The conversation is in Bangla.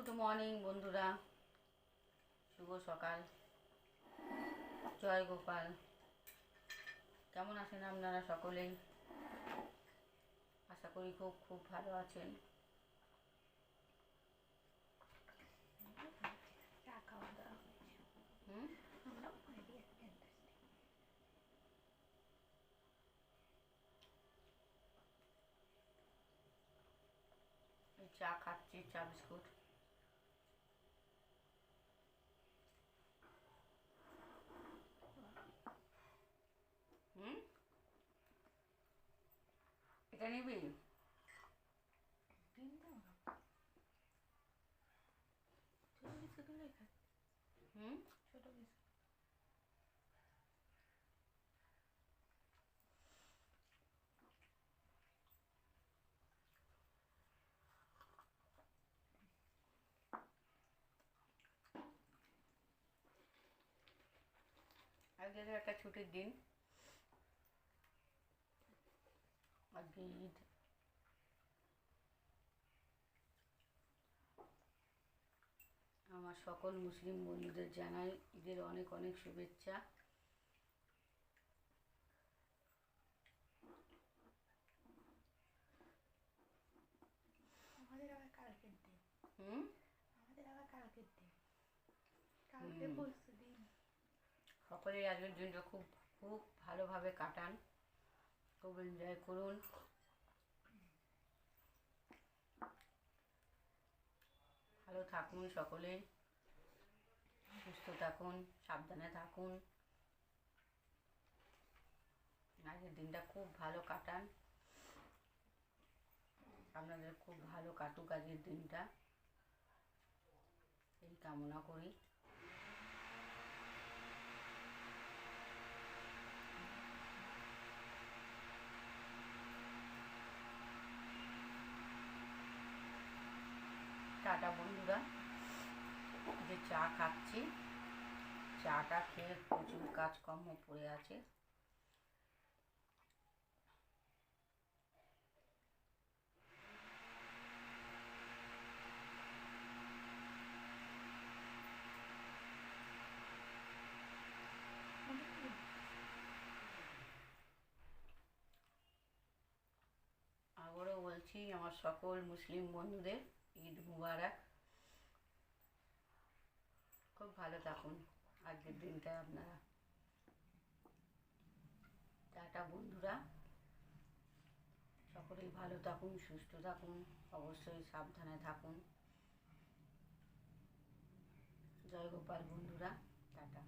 গুড মর্নিং বন্ধুরা। শুভ সকাল। জয় গোপাল। কেমন আছেন আপনারা সকলেই আশা করি খুব খুব ভালো আছেন। চা খাচ্ছি, চা বিস্কুট। এটা নিবি দিন দাও না ছোট বিস্কুটগুলো খা হুম ছোট বিস্কুট আজকে তো একটা ছুটির দিন ঈদ আমার সকল মুসলিম বন্ধুদের জানাই ঈদের অনেক অনেক শুভেচ্ছা। আমাদের আবার কালকের দিন। হুম? আমাদের আবার কালকের দিন। কালকে পরশু দিন। সকলেই আজকের দিনটা খুব খুব ভালোভাবে কাটান। খুব এনজয় করুন। ভালো থাকুন, সকলে সুস্থ থাকুন, সাবধানে থাকুন। আজকের দিনটা খুব ভালো কাটান। আপনাদের খুব ভালো কাটুক আজকের দিনটা। এই কামনা করি। টাটা বন্ধুরা যে চা খাচ্ছি, চাটা খেয়ে প্রচুর কাজকর্ম পড়ে আছে। আবারও বলছি, আমার সকল মুসলিম বন্ধুদের ঈদ মুবারক। খুব ভালো থাকুন। আজকের দিনটা আপনারা। টাটা বন্ধুরা। সকলেই ভালো থাকুন, সুস্থ থাকুন, অবশ্যই সাবধানে থাকুন। জয় গোপাল বন্ধুরা, টাটা।